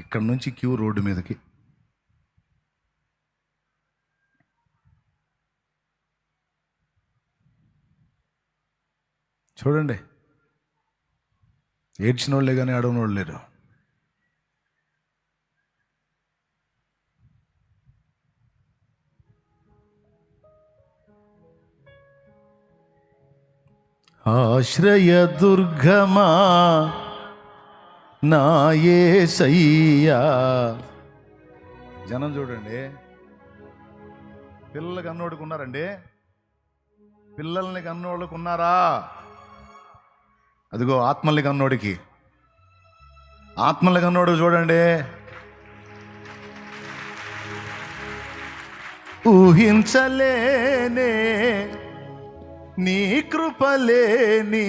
ఇక్కడ నుంచి queue road మీదకి. చూడండి. ఏడ్చిన వాళ్ళే కానీ అడవని వాళ్ళు లేరు. ఆశ్రయ దుర్గమా నాయసయ్యా జనం చూడండి. పిల్లలు కన్నోడికి ఉన్నారండి పిల్లల్ని కన్నోళ్ళకి ఉన్నారా అదిగో ఆత్మల్ని కన్నోడికి. ఆత్మల్ని కన్నోడు చూడండి. ఊహించలేనే నీ కృపలేని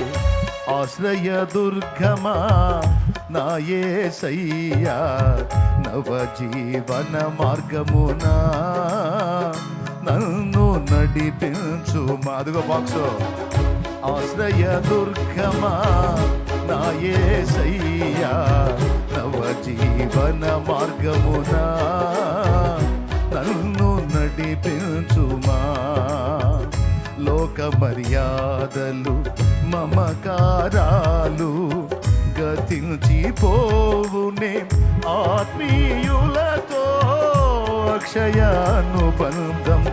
ఆశ్రయ దుర్గమా? నాయే సయ్యా నవజీవన మార్గమునా? నన్ను నడిపించు మాదుగో బాక్స్ ఆశ్రయ దుర్గమా? నాయే సయ్యా నవజీవన మార్గమునా? నన్ను నడిపించుమా లోక మర్యాదలు మమకారాలు గతించిపోవునే ఆత్మీయులతో అక్షయానుబంధం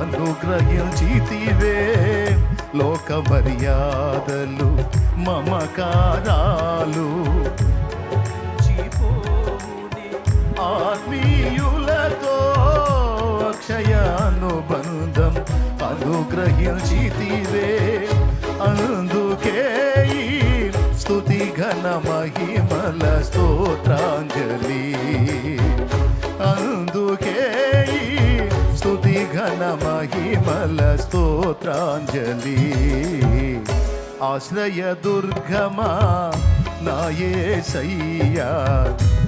అనుగ్రహించితివే లోక మర్యాదలు మమకారాలు ఆత్మీయులతో అక్షయానుబంధం అనుగ్రహించితివే ఘన మహిమల స్తోత్రాంజలి. అందుకే స్థుతి ఘన మహిమల స్తోత్రాంజలి. ఆశ్రయ దుర్గమా నాయే సయ్యా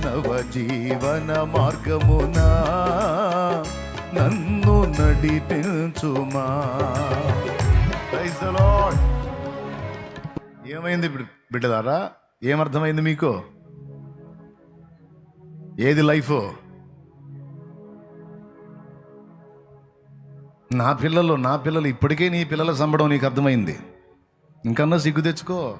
నవజీవన మార్గమునా నన్ను నడిపించుమా. Praise the Lord. ఏమైంది బిడ్- బిడ్డలారా? ఏమర్థమైంది మీకు? ఏది లైఫ్? నా పిల్లలు నా పిల్లలు ఇప్పటికే నీ పిల్లల సంబడం నీకు అర్థమైంది. ఇంకన్నా సిగ్గు తెచ్చుకో.